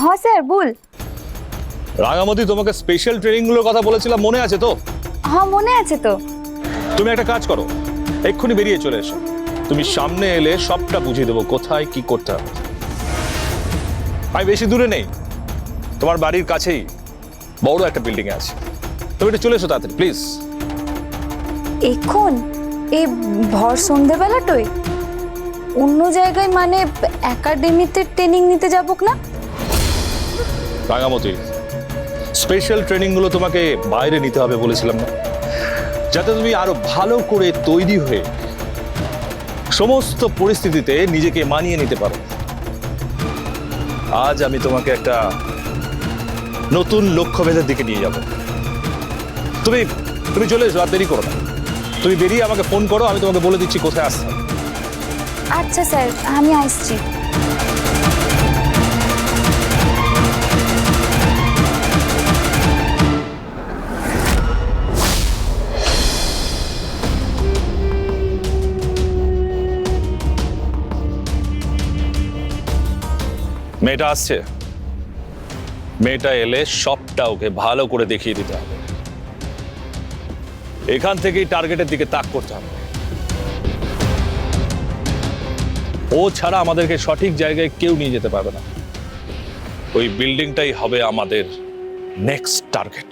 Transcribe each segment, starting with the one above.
হ্যাঁ স্যার বল। রাঙামতি তোমাকে স্পেশাল ট্রেনিংগুলোর কথা বলেছিলাম মনে আছে তো? হ্যাঁ মনে আছে তো। তুমি একটা কাজ করো এক্ষুনি বেরিয়ে চলে এসো। তুমি সামনে এলে সবটা বুঝিয়ে দেবো কোথায় কি করতে হবে। আমি বেশি দূরে নেই। তোমার বাড়ির কাছেই বড় একটা বিল্ডিং আছে। তুমি একটু চলে এসো তাড়াতাড়ি প্লিজ এখন? এই ভর সন্ধেবেলাটাই অন্য জায়গায় মানে একাডেমিতে ট্রেনিং নিতে যাবক না? রাঙামতি স্পেশাল ট্রেনিংগুলো তোমাকে বাইরে নিতে হবে বলেছিলাম না। যাতে তুমি আরও ভালো করে তৈরি হয়ে সমস্ত পরিস্থিতিতে নিজেকে মানিয়ে নিতে পারো। আজ আমি তোমাকে একটা নতুন লক্ষ্যভেদের দিকে নিয়ে যাব। তুমি তুমি চলে এসো, আর দেরি করো না। তুমি বেরিয়ে আমাকে ফোন করো, আমি তোমাকে বলে দিচ্ছি কোথায় আসতে আচ্ছা স্যার, আমি আসছি। মেয়েটা আসছে। মেয়েটা এলে সবটা ওকে ভালো করে দেখিয়ে দিতে হবে। এখান থেকেই টার্গেটের দিকে তাক করতে হবে। ও ছাড়া আমাদেরকে সঠিক জায়গায় কেউ নিয়ে যেতে পারবে না। ওই বিল্ডিংটাই হবে আমাদের নেক্সট টার্গেট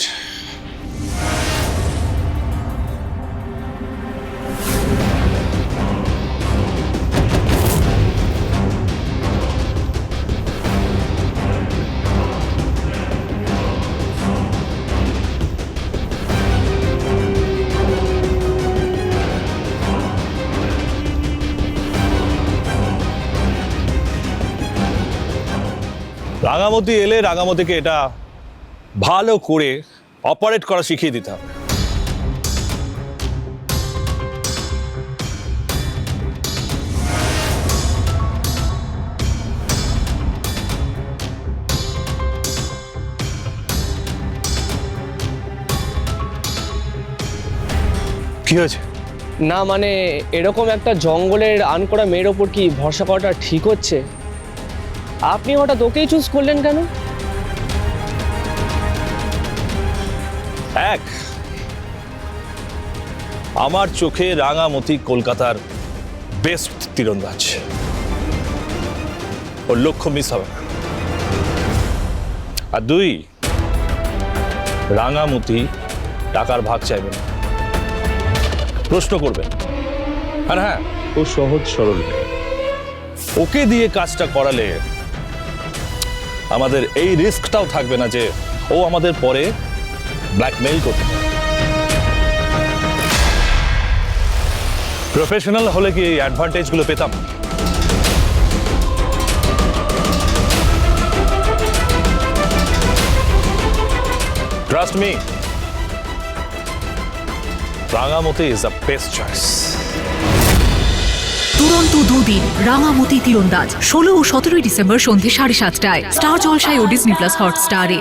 রাঙামতি এলে রাঙামতিকে এটা ভালো করে অপারেট করা শিখিয়ে দিতে হবে। কি হয়েছে? না মানে এরকম একটা জঙ্গলের আন করা মেয়ের ওপর কি ভরসা করাটা ঠিক হচ্ছে? আপনি হঠাৎ ওকেই চুজ করলেন কেন? এক, আমার চোখে রাঙামতি কলকাতার বেস্ট তীরন্দাজ। ওর লক্ষ্য মিস হবে আর দুই, রাঙামতি টাকার ভাগ চাইবে না। প্রশ্ন করবেন আর হ্যাঁ ও সহজ সরল। ওকে দিয়ে কাজটা করালে আমাদের এই রিস্কটাও থাকবে না যে ও আমাদের পরে ব্ল্যাকমেইল করতে প্রফেশনাল হলে কি এই অ্যাডভান্টেজগুলো পেতাম? Trust me Rangamati is the best choice দুরন্ত দুদিন রাঙামতি তীরন্দাজ, ষোলো ও সতেরোই ডিসেম্বর সন্ধে সাড়ে সাতটায়, স্টার জলসায় ও ডিসনি প্লাস হটস্টারে।